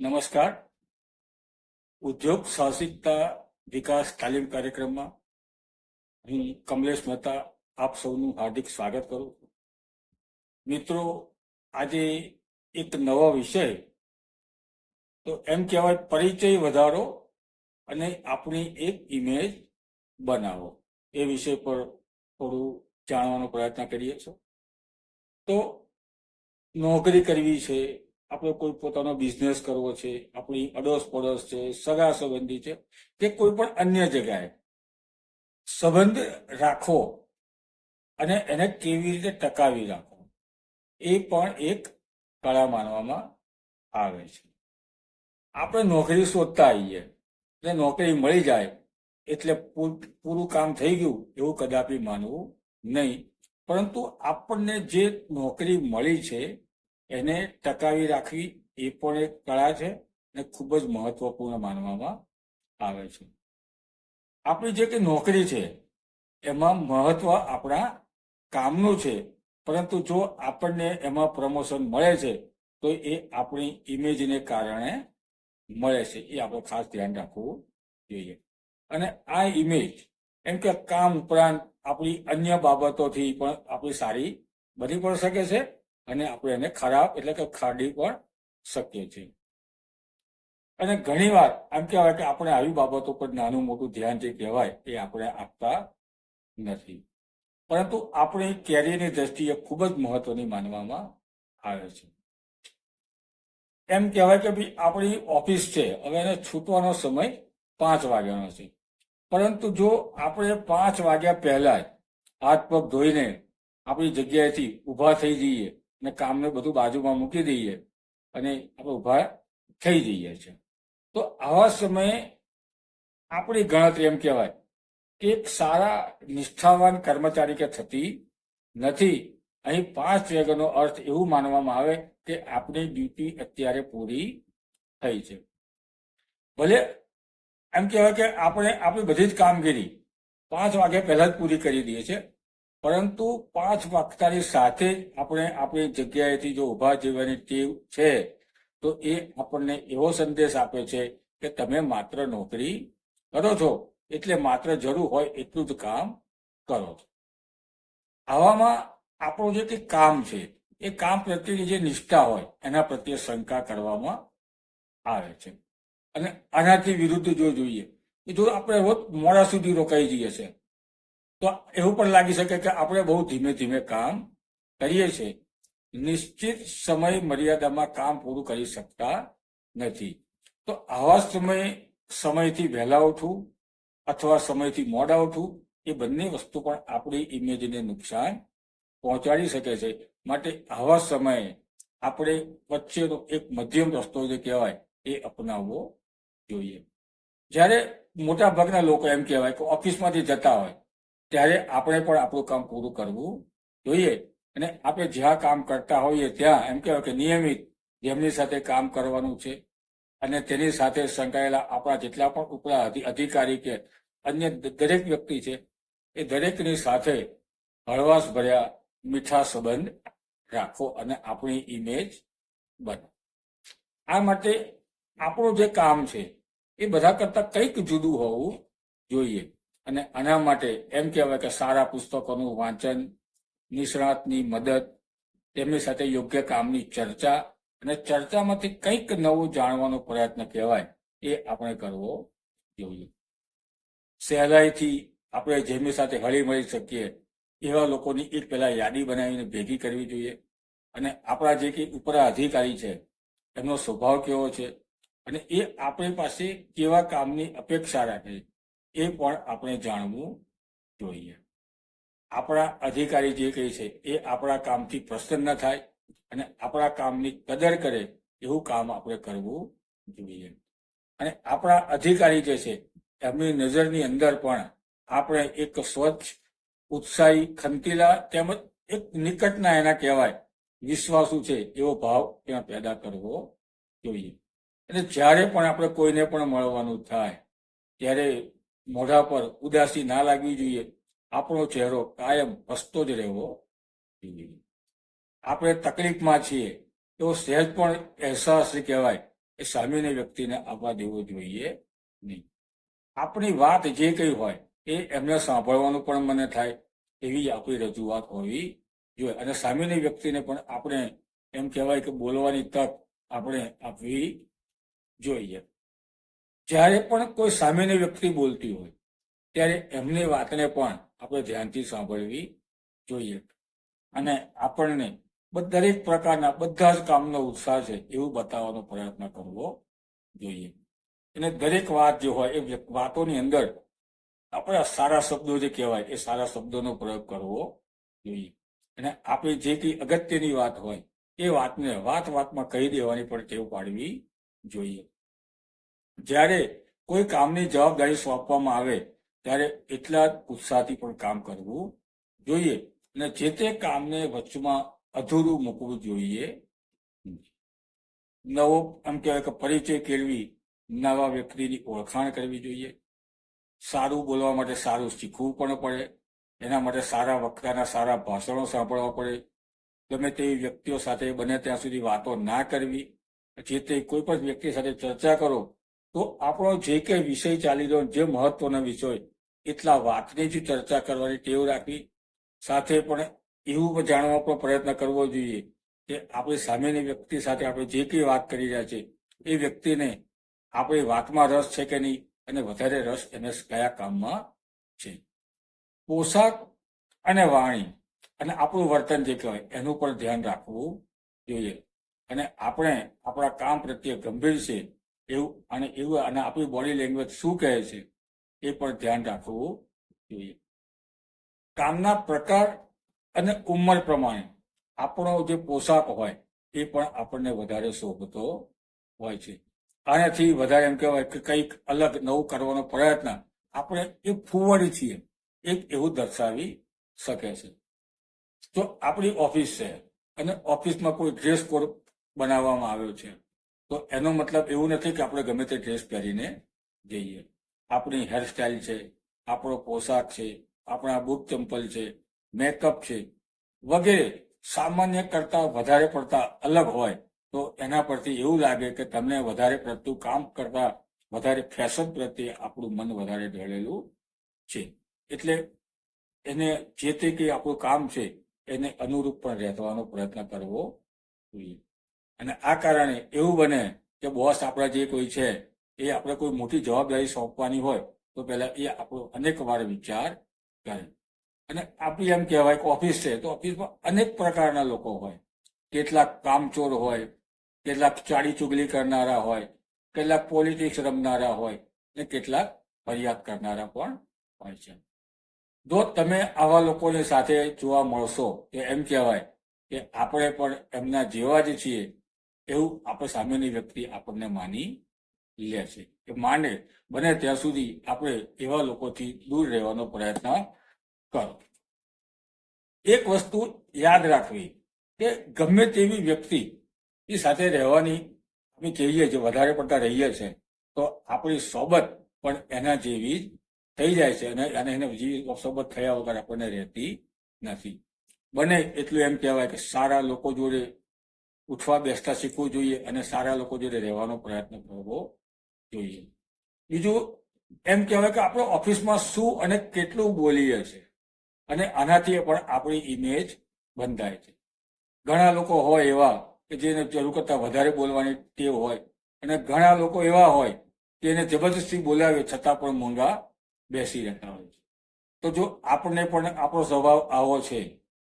નમસ્કાર. ઉદ્યોગ સાહસિકતા વિકાસ તાલીમ કાર્યક્રમમાં હું કમલેશ મહેતા આપ સૌનું હાર્દિક સ્વાગત કરું છું. મિત્રો, આજે એક નવો વિષય, તો એમ કહેવાય પરિચય વધારો અને આપણી એક ઇમેજ બનાવો. એ વિષય પર થોડું જાણવાનો પ્રયત્ન કરીએ છીએ. તો નોકરી કરવી છે આપણે કોઈ પોતાનો બિઝનેસ કરવો છે, આપણી અડોશ પડોશ છે, સગા સંબંધી છે, કે કોઈ પણ અન્ય જગ્યાએ. સંબંધ રાખવો અને એને કેવી રીતે ટકાવી રાખવો, એ પણ એક કળા માનવામાં આવે છે. આપણે નોકરી શોધતા આવીએ એટલે નોકરી મળી જાય, એટલે પૂરું કામ થઈ ગયું, એવું કદાપી માનવું નહીં. પરંતુ આપણને જે નોકરી મળી છે એને ટકાવી રાખવી એ પણ એક કળા છે અને ખૂબ જ મહત્વપૂર્ણ માનવામાં આવે છે. આપણી જે કે નોકરી છે, એમાં મહત્વ આપણા કામનું છે, પરંતુ જો આપણને એમાં પ્રમોશન મળે છે, તો એ આપણી ઇમેજને કારણે મળે છે. એ આપણે ખાસ ધ્યાન રાખવું જોઈએ. અને આ ઇમેજ એમ કે કામ ઉપરાંત આપણી અન્ય બાબતોથી પણ આપણી સારી બની પણ શકે છે અને આપણે એને ખરાબ એટલે કે ખાડી પણ શકીએ છીએ. અને ઘણીવાર એમ કહેવાય કે આપણે આવી બાબતો પર નાનું મોટું ધ્યાન જે કહેવાય એ આપણે આપતા નથી. પરંતુ આપણે કેરિયરની દ્રષ્ટિએ ખૂબ જ મહત્વની માનવામાં આવે છે. એમ કહેવાય કે ભાઈ આપણી ઓફિસ છે, હવે એને છૂટવાનો સમય પાંચ વાગ્યાનો છે. પરંતુ જો આપણે પાંચ વાગ્યા પહેલા જ હાથ પગ ધોઈને આપણી જગ્યાએથી ઊભા થઈ જઈએ અને કામને બધું બાજુમાં મૂકી દઈએ અને આપણે ઊભા થઈ જઈએ છીએ. તો આવા સમયે આપણી ગણતરી એમ કહેવાય કે એક સારા નિષ્ઠાવાન કર્મચારી કે થતી નથી. અહીં પાંચ વેગનો અર્થ એવું માનવામાં આવે કે આપણી ડ્યુટી અત્યારે પૂરી થઈ છે. ભલે એમ કહેવાય કે આપણે આપણી બધી જ કામગીરી પાંચ વાગ્યા પહેલા જ પૂરી કરી દઈએ છીએ પરંતુ પાંચ વાગતાની સાથે આપણે આપણી જગ્યાએથી જો ઊભા જીવવાની ટીવ છે, તો એ આપણને એવો સંદેશ આપે છે કે તમે માત્ર નોકરી કરો છો. એટલે માત્ર જરૂર હોય એટલું જ કામ કરો છો. આવામાં આપણું જે કંઈ કામ છે, એ કામ પ્રત્યેની જે નિષ્ઠા હોય, એના પ્રત્યે શંકા કરવામાં આવે છે. અને આનાથી વિરુદ્ધ જો જોઈએ કે જો આપણે રોજ મોડા સુધી રોકાઈ જઈએ છે તો એવું પણ લાગી શકે કે આપણે બહુ ધીમે ધીમે કામ કરીએ છીએ. નિશ્ચિત સમય મર્યાદામાં કામ પૂરું કરી શકતા નથી. તો આવા સમય, સમયથી વહેલા ઉઠવું અથવા સમયથી મોડા ઉઠવું એ બંને વસ્તુ પણ આપણી ઇમેજને નુકસાન પહોંચાડી શકે છે. માટે આવા સમયે આપણે વચ્ચેનો એક મધ્યમ રસ્તો જે કહેવાય એ અપનાવવો જોઈએ. જ્યારે મોટા ભાગના લોકો એમ કહેવાય કે ઓફિસમાંથી જતા હોય ત્યારે આપણે પણ આપણું કામ પૂરું કરવું જોઈએ. અને આપણે જ્યાં કામ કરતા હોઈએ ત્યાં, એમ કહેવાય કે નિયમિત જેમની સાથે કામ કરવાનું છે અને તેની સાથે સંકળાયેલા આપણા જેટલા પણ ઉપરા અધિકારી કે અન્ય દરેક વ્યક્તિ છે, એ દરેકની સાથે હળવાશ ભર્યા મીઠા સંબંધ રાખો અને આપણી ઇમેજ બને. આ માટે આપણું જે કામ છે, એ બધા કરતા કંઈક જુદું હોવું જોઈએ. અને આના માટે એમ કહેવાય કે સારા પુસ્તકોનું વાંચન, નિષ્ણાતની મદદ, તેમની સાથે યોગ્ય કામની ચર્ચા અને ચર્ચામાંથી કંઈક નવું જાણવાનો પ્રયત્ન કહેવાય એ આપણે કરવો જોઈએ. સહેલાઈથી આપણે જેમની સાથે હળી મળી શકીએ એવા લોકોની એક પહેલા યાદી બનાવીને ભેગી કરવી જોઈએ અને આપણા જે કંઈ ઉપરા અધિકારી છે, એમનો સ્વભાવ કેવો છે અને એ આપણી પાસે કેવા કામની અપેક્ષા રાખે છે. એ પણ આપણે જાણવું જોઈએ. આપણા અધિકારી જે કહે છે, એ આપણા કામથી પ્રસન્ન થાય અને આપણા કામની કદર કરે એવું કામ આપણે કરવું જોઈએ. અને આપણા અધિકારી જે છે, એમની નજરની અંદર પણ આપણે એક સ્વચ્છ, ઉત્સાહી, ખંતીલા તેમજ એક નિકટના એના કહેવાય વિશ્વાસુ છે એવો ભાવ ત્યાં પેદા કરવો જોઈએ. અને જ્યારે પણ આપણે કોઈને પણ મળવાનું થાય, ત્યારે મોઢા પર ઉદાસી ના લાગવી જોઈએ. આપણો ચહેરો કાયમ હસતો જ રહેવો જોઈએ. આપણે તકલીફમાં છીએ. એવો સહેજ પણ અહેસાસ કહેવાય એ સામેની વ્યક્તિને આપવા દેવો જોઈએ નહીં. આપણી વાત જે કઈ હોય એ એમને સાંભળવાનું પણ મને થાય એવી આપણી રજૂઆત હોવી જોઈએ. અને સામેની વ્યક્તિને પણ આપણે એમ કહેવાય કે બોલવાની તક આપણે આપવી જોઈએ. જ્યારે પણ કોઈ સામેની વ્યક્તિ બોલતી હોય, ત્યારે એમની વાતને પણ આપણે ધ્યાનથી સાંભળવી જોઈએ. અને આપણને દરેક પ્રકારના બધા જ કામનો ઉત્સાહ છે એવું બતાવવાનો પ્રયત્ન કરવો જોઈએ. અને દરેક વાત જે હોય, એ વાતોની અંદર આપણે સારા શબ્દો જે કહેવાય, એ સારા શબ્દોનો પ્રયોગ કરવો જોઈએ. અને આપણે જે કઈ અગત્યની વાત હોય, એ વાતને વાત વાતમાં કહી દેવાની પણ ટેવ પાડવી જોઈએ. જ્યારે કોઈ કામની જવાબદારી સોંપવામાં આવે, ત્યારે એટલા જ ઉત્સાહથી પણ કામ કરવું જોઈએ અને જે તે કામને વચમાં અધૂરું મૂકવું જોઈએ. નવો, એમ કહેવાય કે પરિચય કેળવી નવા વ્યક્તિની ઓળખાણ કરવી જોઈએ. સારું બોલવા માટે સારું શીખવું પણ પડે, એના માટે સારા વક્તાના સારા ભાષણો સાંભળવા પડે. ગમે તેવી વ્યક્તિઓ સાથે બને ત્યાં સુધી વાતો ના કરવી. જે તે કોઈ પણ વ્યક્તિ સાથે ચર્ચા કરો તો આપણો જે કંઈ વિષય ચાલી રહ્યો જે મહત્વનો વિષય એટલા વાતની જ ચર્ચા કરવાની ટેવ રાખવી. સાથે પણ એવું જાણવા પણ પ્રયત્ન કરવો જોઈએ કે આપણી સામેની વ્યક્તિ સાથે આપણે જે કંઈ વાત કરી રહ્યા છીએ, એ વ્યક્તિને આપણી વાતમાં રસ છે કે નહીં અને વધારે રસ એને કયા કામમાં છે. પોશાક અને વાણી અને આપણું વર્તન જે કહેવાય, એનું પણ ધ્યાન રાખવું જોઈએ. અને આપણે આપણા કામ પ્રત્યે ગંભીર છે એવું, અને એવું, અને આપણી બોડી લેંગ્વેજ શું કહે છે, એ પણ ધ્યાન રાખવું જોઈએ. કામના પ્રકાર અને ઉંમર પ્રમાણે આપણો જે પોશાક હોય, એ પણ આપણને વધારે શોભતો હોય છે. આનાથી વધારે એમ કહેવાય કે કંઈક અલગ નવું કરવાનો પ્રયત્ન આપણે એ ફુવાડી છીએ, એક એવું દર્શાવી શકે છે. તો આપણી ઓફિસ છે, અને ઓફિસમાં કોઈ ડ્રેસ કોડ બનાવવામાં આવ્યો છે. તો એનો મતલબ એવું નથી કે આપણે ગમે તે ડ્રેસ પહેરીને જઈએ. આપણી હેરસ્ટાઇલ છે, આપણો પોશાક છે, આપણા બૂટ ચંપલ છે મેકઅપ છે, વગેરે સામાન્ય કરતા વધારે પડતા અલગ હોય, તો એના પરથી એવું લાગે કે તમને વધારે પડતું કામ કરતા વધારે ફેશન પ્રત્યે આપણું મન વધારે ઢળેલું છે. એટલે એને જે તે કંઈ આપણું કામ છે, એને અનુરૂપ પણ રહેવાનો પ્રયત્ન કરવો જોઈએ. અને આ કારણે એવું બને કે બોસ આપણા જે કોઈ છે, એ આપણે કોઈ મોટી જવાબદારી સોંપવાની હોય, તો પહેલા એ આપણો અનેક વાર વિચાર કરે. અને આપણી એમ કહેવાય કે ઓફિસ છે, તો ઓફિસમાં અનેક પ્રકારના લોકો હોય. કેટલાક કામચોર હોય, કેટલાક ચાડી ચુગલી કરનારા હોય, કેટલાક પોલિટિક્સ રમનારા હોય, ને કેટલાક ફરિયાદ કરનારા પણ હોય છે. જો તમે આવા લોકોની સાથે જોવા મળશો કે એમ કહેવાય કે આપણે પણ એમના જેવા જ છીએ. એવું આપણે સામેની વ્યક્તિ આપણને માની લે છે કે માને બને ત્યાં સુધી આપણે એવા લોકોથી દૂર રહેવાનો પ્રયત્ન કરો. એક વસ્તુ યાદ રાખવી કે ગમે તેવી વ્યક્તિ એ સાથે રહેવાની અમે કહીએ છીએ, વધારે પડતા રહીએ છીએ તો આપણી સોબત પણ એના જેવી જ થઈ જાય છે અને એને બીજી સોબત થયા વગર આપણને રહેતી નથી. બને એટલું એમ કહેવાય કે સારા લોકો જોડે ઉઠવા બેસતા શીખવું જોઈએ અને સારા લોકો જોડે રહેવાનો પ્રયત્ન કરવો જોઈએ. બીજું, એમ કહેવાય કે આપણે ઓફિસમાં શું અને કેટલું બોલીએ છીએ અને આનાથી પણ આપણી ઇમેજ બંધાય છે. ઘણા લોકો હોય એવા કે જેને જરૂર કરતાં વધારે બોલવાની ટેવ હોય અને ઘણા લોકો એવા હોય કે એને જબરદસ્તી બોલાવે છતાં પણ મોંઘા બેસી રહેતા હોય છે. તો જો આપણને પણ આપણો સ્વભાવ આવો છે,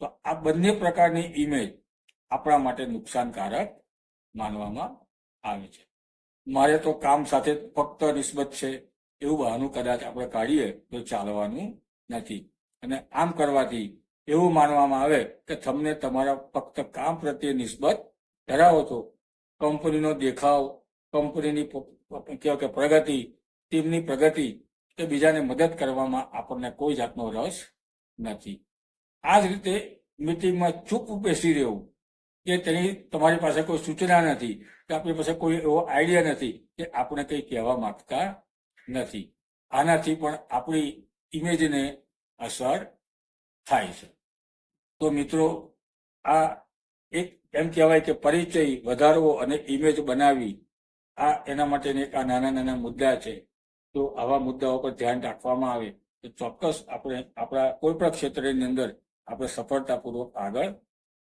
તો આ બંને પ્રકારની ઇમેજ આપણા માટે નુકસાનકારક માનવામાં આવે છે. મારે તો કામ સાથે ફક્ત નિસ્બત છે એવું બહાનું કદાચ આપણે કાઢીએ તો ચાલવાનું નથી. અને આમ કરવાથી એવું માનવામાં આવે કે તમને તમારા ફક્ત કામ પ્રત્યે નિસ્બત ધરાવો છો કંપનીનો દેખાવ, કંપનીની કહેવાય કે પ્રગતિ, ટીમની પ્રગતિ કે બીજાને મદદ કરવામાં આપણને કોઈ જાતનો રસ નથી. આ જ રીતે મિટિંગમાં ચૂપ બેસી રહેવું કે તેની તમારી પાસે કોઈ સૂચના નથી, કે આપણી પાસે કોઈ એવો આઈડિયા નથી કે આપણે કંઈ કહેવા માંગતા નથી. આનાથી પણ આપણી ઇમેજને અસર થાય છે. તો મિત્રો, આ એક એમ કહેવાય કે પરિચય વધારવો અને ઇમેજ બનાવી આ એના માટેની એક આ નાના નાના મુદ્દા છે. તો આવા મુદ્દાઓ પર ધ્યાન રાખવામાં આવે તો ચોક્કસ આપણે આપણા કોઈ પણ ક્ષેત્રની અંદર આપણે સફળતાપૂર્વક આગળ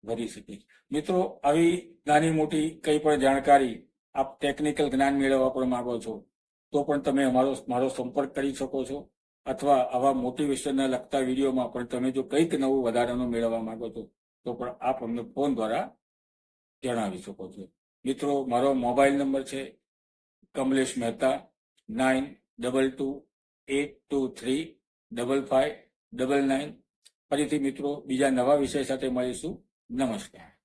વધી શકે મિત્રો, આવી નાની મોટી કઈ પણ જાણકારી આપ ટેકનિકલ જ્ઞાન મેળવવા પણ માંગો છો, તો પણ તમે અમારો, મારો સંપર્ક કરી શકો છો અથવા આવા મોટિવેશનને લગતા વિડીયોમાં પણ તમે જો કંઈક નવું વધારાનું મેળવવા માંગો છો, તો પણ આપ અમને ફોન દ્વારા જણાવી શકો છો. મિત્રો, મારો મોબાઈલ નંબર છે Kamlesh Mehta, nine double two eight two three double five double nine. ફરીથી મિત્રો, બીજા નવા વિષય સાથે મળીશું. નમસ્કાર